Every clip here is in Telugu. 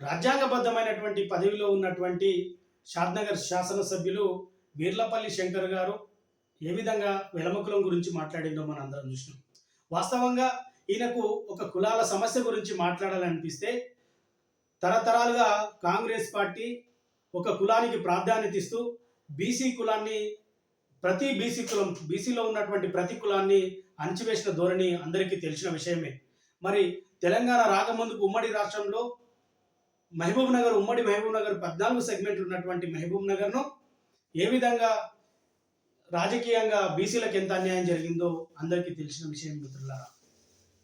రాజ్యాంగబద్ధమైనటువంటి పదవిలో ఉన్నటువంటి షాద్నగర్ శాసనసభ్యులు వీర్లపల్లి శంకర్ గారు ఏ విధంగా వెలమకులం గురించి మాట్లాడిందో మనం అందరం చూసినాం. వాస్తవంగా ఈయనకు ఒక కులాల సమస్య గురించి మాట్లాడాలనిపిస్తే తరతరాలుగా కాంగ్రెస్ పార్టీ ఒక కులానికి ప్రాధాన్యత ఇస్తూ బీసీ కులాన్ని ప్రతి బీసీ కులం బీసీలో ఉన్నటువంటి ప్రతి కులాన్ని అణచివేసిన ధోరణి అందరికీ తెలిసిన విషయమే. మరి తెలంగాణ రాకముందుకు ఉమ్మడి రాష్ట్రంలో మహబూబ్ నగర్ ఉమ్మడి మహబూబ్ నగర్ పద్నాలుగు సెగ్మెంట్లు ఉన్నటువంటి మహబూబ్ నగర్ను ఏ విధంగా రాజకీయంగా బీసీలకు ఎంత అన్యాయం జరిగిందో అందరికీ తెలిసిన విషయం మిత్రులారా.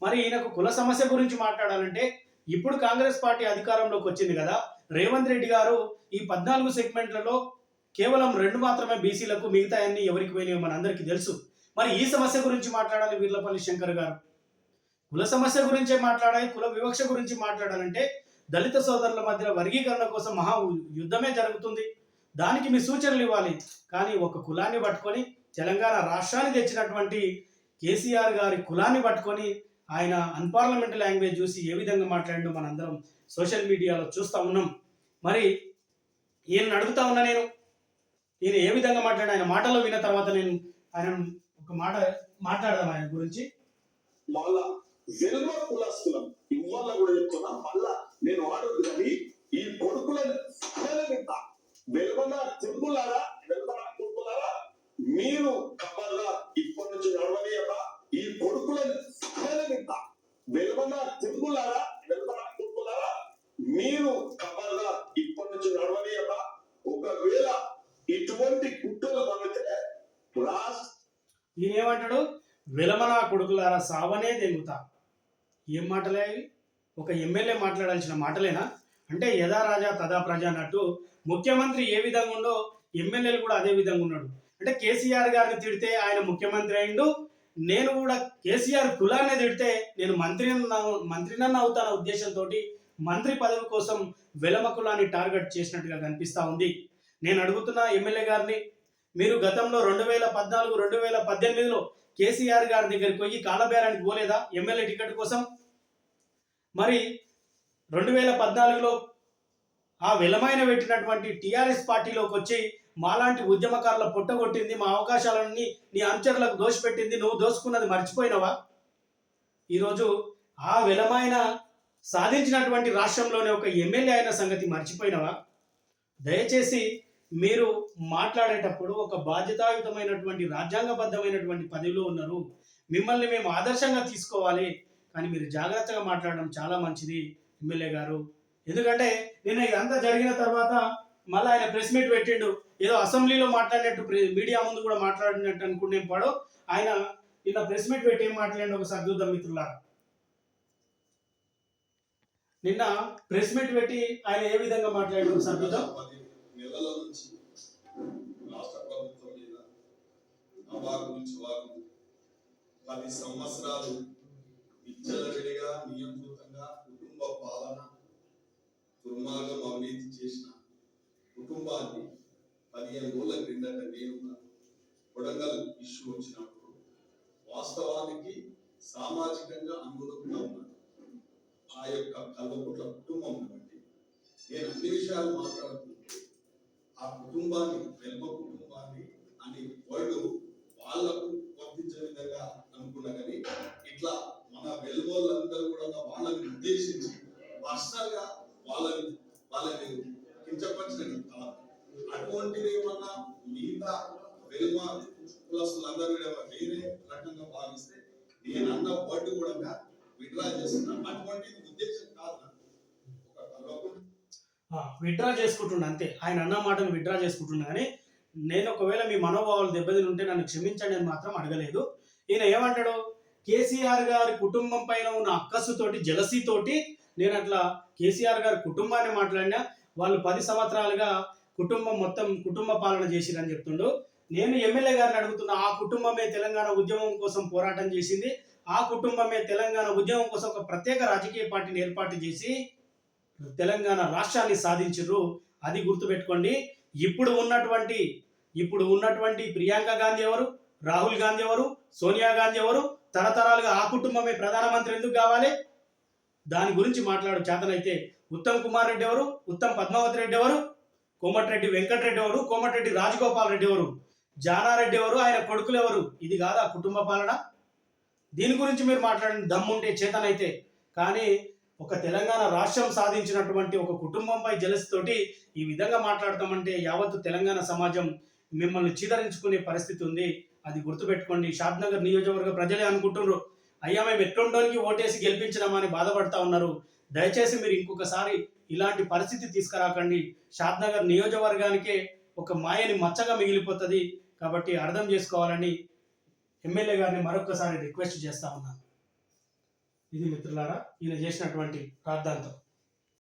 మరి ఈయనకు కుల సమస్య గురించి మాట్లాడాలంటే ఇప్పుడు కాంగ్రెస్ పార్టీ అధికారంలోకి వచ్చింది కదా. రేవంత్ రెడ్డి గారు ఈ పద్నాలుగు సెగ్మెంట్లలో కేవలం రెండు మాత్రమే బీసీలకు మిగతా అన్ని ఎవరికి పోయినాయో మన అందరికీ తెలుసు. మరి ఈ సమస్య గురించి మాట్లాడాలి వీర్లపల్లి శంకర్ గారు. కుల సమస్య గురించే మాట్లాడాలి కుల వివక్ష గురించి మాట్లాడాలంటే దళిత సోదరుల మధ్య వర్గీకరణ కోసం మహా యుద్ధమే జరుగుతుంది. దానికి మీ సూచనలు ఇవ్వాలి. కానీ ఒక కులాన్ని పట్టుకొని తెలంగాణ రాష్ట్రాన్ని తెచ్చినటువంటి కేసీఆర్ గారి కులాన్ని పట్టుకొని ఆయన అన్పార్లమెంట్ లాంగ్వేజ్ చూసి ఏ విధంగా మాట్లాడిండో మనందరం సోషల్ మీడియాలో చూస్తూ ఉన్నాం. మరి ఈయన అడుగుతా ఉన్నా నేను. ఈయన ఏ విధంగా మాట్లాడి ఆయన మాటలో విన్న తర్వాత నేను ఆయన ఒక మాట మాట్లాడదాం ఆయన గురించి. మళ్ళా వెనుక కులస్తులం ఇవాళ కూడా చెప్తున్నా మళ్ళా నేను ఆడదు కానీ ఈ కొడుకులను తింటా వెలుమన కొడుకులారా వెలుమన కొడుకులారా మీరు కబర్గా ఇప్పటి నుంచి నడవనీయక ఈ కొడుకులను తింటా వెలుమన కొడుకులారా వెలుమన కొడుకులారా మీరు కబర్గా ఇప్పటి నుంచి నడవనీయక ఒకవేళ ఇటువంటి కుట్రలు పడితే రాష్ట్ర ఈయన కొడుకులారా సావనే దెంగుతా ఏం మాటలే అవి? ఒక ఎమ్మెల్యే మాట్లాడాల్సిన మాటలేనా? అంటే యథా రాజా తదా ప్రజ అన్నట్టు ముఖ్యమంత్రి ఏ విధంగా ఉండో ఎమ్మెల్యేలు కూడా అదే విధంగా ఉన్నాడు. అంటే కేసీఆర్ గారిని తిడితే ఆయన ముఖ్యమంత్రి అయిండు నేను కూడా కేసీఆర్ కులాన్ని తిడితే నేను మంత్రి మంత్రినన్న అవుతాన ఉద్దేశంతో మంత్రి పదవి కోసం వెలమ కులాన్ని టార్గెట్ చేసినట్టుగా కనిపిస్తా ఉంది. నేను అడుగుతున్న ఎమ్మెల్యే గారిని మీరు గతంలో రెండు వేల పద్నాలుగు రెండు వేల పద్దెనిమిదిలో కేసీఆర్ గారి దగ్గరికి పోయి కాలబేరానికి పోలేదా? ఎమ్మెల్యే టికెట్ కోసం మరి రెండు వేల పద్నాలుగులో ఆ విలమైన పెట్టినటువంటి టీఆర్ఎస్ పార్టీలోకి వచ్చి మాలాంటి ఉద్యమకారుల పుట్టగొట్టింది మా అవకాశాలన్నీ నీ అనుచరులకు దోషపెట్టింది నువ్వు దోసుకున్నది మర్చిపోయినవా? ఈరోజు ఆ విలమైన సాధించినటువంటి రాష్ట్రంలోనే ఒక ఎమ్మెల్యే అయిన సంగతి మర్చిపోయినవా? దయచేసి మీరు మాట్లాడేటప్పుడు ఒక బాధ్యతాయుతమైనటువంటి రాజ్యాంగబద్ధమైనటువంటి పదవిలో ఉన్నారు. మిమ్మల్ని మేము ఆదర్శంగా తీసుకోవాలి. కానీ మీరు జాగ్రత్తగా మాట్లాడడం చాలా మంచిది ఎమ్మెల్యే గారు. ఎందుకంటే నిన్న ఇదంతా జరిగిన తర్వాత మళ్ళీ ఆయన ప్రెస్ మీట్ పెట్టిండు. ఏదో అసెంబ్లీలో మాట్లాడినట్టు మీడియా ముందు కూడా మాట్లాడినట్టు అనుకునే పాడు ఆయన నిన్న ప్రెస్ మీట్ పెట్టి ఏం మాట్లాడిండు ఒకసారి చూద్దాం మిత్రులారా. నిన్న ప్రెస్ మీట్ పెట్టి ఆయన ఏ విధంగా మాట్లాడాడు ఒకసారి చూద్దాం. పది సంవత్సరాలు విచ్చలవిడిగా నియంత్రితంగా కుటుంబ పాలన దుర్మార్గం అవినీతి చేసిన కుటుంబాన్ని పదిహేను రోజుల క్రిందట నేను కొడంగల్ ఇష్యూ వచ్చినప్పుడు వాస్తవానికి సామాజికంగా అనుగుణంగా ఉన్నాను ఆ యొక్క కల్వకుట్ల కుటుంబం బట్టి నేను అన్ని విషయాలు మాట్లాడుతుంటే ఆ కుటుంబాన్ని వెల్మ కుటుంబాన్ని అని వాళ్ళు వాళ్ళకు వర్తించే విధంగా అనుకున్నా కానీ ఇట్లా వాళ్ళందరూ కూడా వాళ్ళని ఉద్దేశించి పర్సనల్గా వాళ్ళని వాళ్ళని కించపరిచినట్టు కాదు అటువంటిది ఏమన్నా మిగతా వెల్మ కులస్తులందరూ కూడా వేరే రకంగా భావిస్తే నేను అన్న వర్డ్ కూడా విడ్రా చేస్తున్నా. అటువంటి ఉద్దేశం కాదు ఒక విత్డ్రా అంతే. ఆయన అన్న మాటను విత్డ్రా చేసుకుంటున్నా కానీ నేను ఒకవేళ మీ మనోభావాలు దెబ్బతిని ఉంటే నన్ను క్షమించండి అని మాత్రం అడగలేదు. ఈయన ఏమంటాడు? కేసీఆర్ గారి కుటుంబం పైన ఉన్న అక్కసుతోటి జలసీతోటి నేను అట్లా కేసీఆర్ గారి కుటుంబాన్ని మాట్లాడినా వాళ్ళు పది సంవత్సరాలుగా కుటుంబం మొత్తం కుటుంబ పాలన చేసిరని చెప్తుండు. నేను ఎమ్మెల్యే గారిని అడుగుతున్నా ఆ కుటుంబమే తెలంగాణ ఉద్యమం కోసం పోరాటం చేసింది. ఆ కుటుంబమే తెలంగాణ ఉద్యమం కోసం ఒక ప్రత్యేక రాజకీయ పార్టీని ఏర్పాటు చేసి తెలంగాణ రాష్ట్రాన్ని సాధించరు అది గుర్తుపెట్టుకోండి. ఇప్పుడు ఉన్నటువంటి ఇప్పుడు ఉన్నటువంటి ప్రియాంక గాంధీ ఎవరు? రాహుల్ గాంధీ ఎవరు? సోనియా గాంధీ ఎవరు? తరతరాలుగా ఆ కుటుంబమే ప్రధానమంత్రి ఎందుకు కావాలి? దాని గురించి మాట్లాడు చేతనైతే. ఉత్తమ్ కుమార్ రెడ్డి ఎవరు? ఉత్తమ్ పద్మావతి రెడ్డి ఎవరు? కోమటిరెడ్డి వెంకటరెడ్డి ఎవరు? కోమటిరెడ్డి రాజగోపాల్ రెడ్డి ఎవరు? జానారెడ్డి ఎవరు? ఆయన కొడుకులు ఎవరు? ఇది కాదా కుటుంబ పాలన. దీని గురించి మీరు మాట్లాడిన దమ్ముంటే చేతనైతే. కానీ ఒక తెలంగాణ రాష్ట్రం సాధించినటువంటి ఒక కుటుంబంపై జలస్తోటి ఈ విధంగా మాట్లాడతామంటే యావత్తు తెలంగాణ సమాజం మిమ్మల్ని చీదరించుకునే పరిస్థితి ఉంది. అది గుర్తుపెట్టుకోండి. షాద్నగర్ నియోజకవర్గ ప్రజలే అనుకుంటున్నారు అయ్యా మేము ఎట్లుండోనికి ఓటేసి గెలిపించినామని బాధపడతా ఉన్నారు. దయచేసి మీరు ఇంకొకసారి ఇలాంటి పరిస్థితి తీసుకురాకండి. షాద్నగర్ నియోజకవర్గానికే ఒక మాయని మచ్చగా మిగిలిపోతుంది కాబట్టి అర్థం చేసుకోవాలని ఎమ్మెల్యే గారిని మరొకసారి రిక్వెస్ట్ చేస్తా ఉన్నాను. ఇది మిత్రులారా ఈయన చేసినటువంటి ప్రార్థనతో